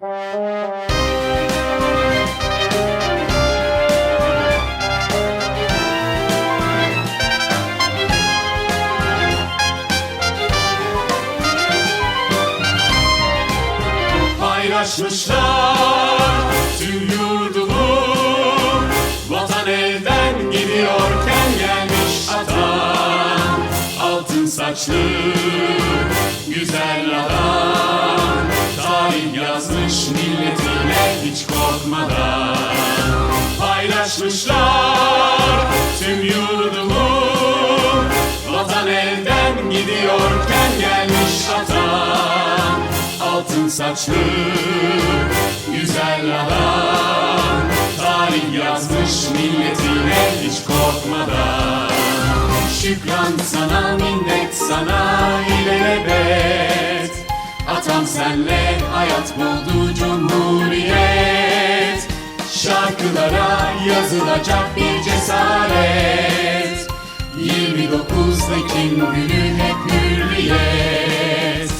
Paylaşmışlar tüm yurdumu. Vatan elden gidiyorken gelmiş atan. Altın saçlı güzel adam Tarih yazmış milletine hiç korkmadan Paylaşmışlar tüm yurdumu. Vatan elden gidiyorken gelmiş atan Altın saçlı güzel adam. Tarih yazmış milletine hiç korkmadan. Şükran sana minnet sana ilelebet Atam senle hayat buldu cumhuriyet. Şarkılara yazılacak bir cesaret. 29 Ekim günü hep hürriyet.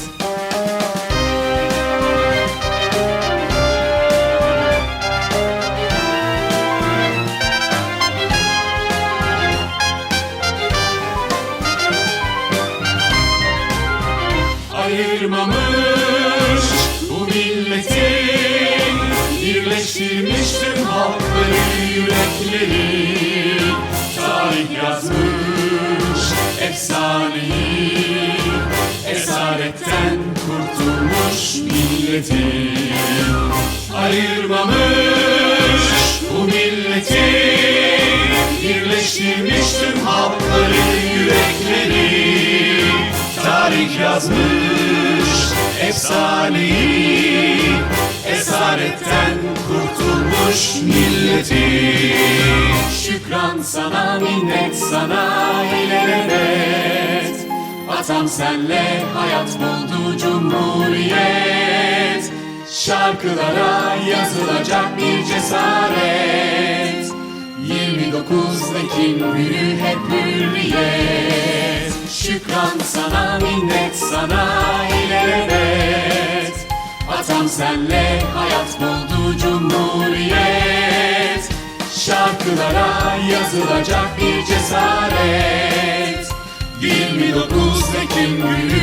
Ayırmamış milletin Ayırmamış bu milletin Birleştirmiş tüm halkları yürekleri. Tarih yazmış efsaneyi Esaretten kurtulmuş milleti Şükran sana minnet sana ilelebet Atam senle hayat buldu Şarkılara yazılacak bir cesaret. 29 Ekim günü hep hürriyet. Şükran sana minnet sana ilelebet Atam senle hayat buldu cumhuriyet. Şarkılara yazılacak bir cesaret. 29 Ekim günü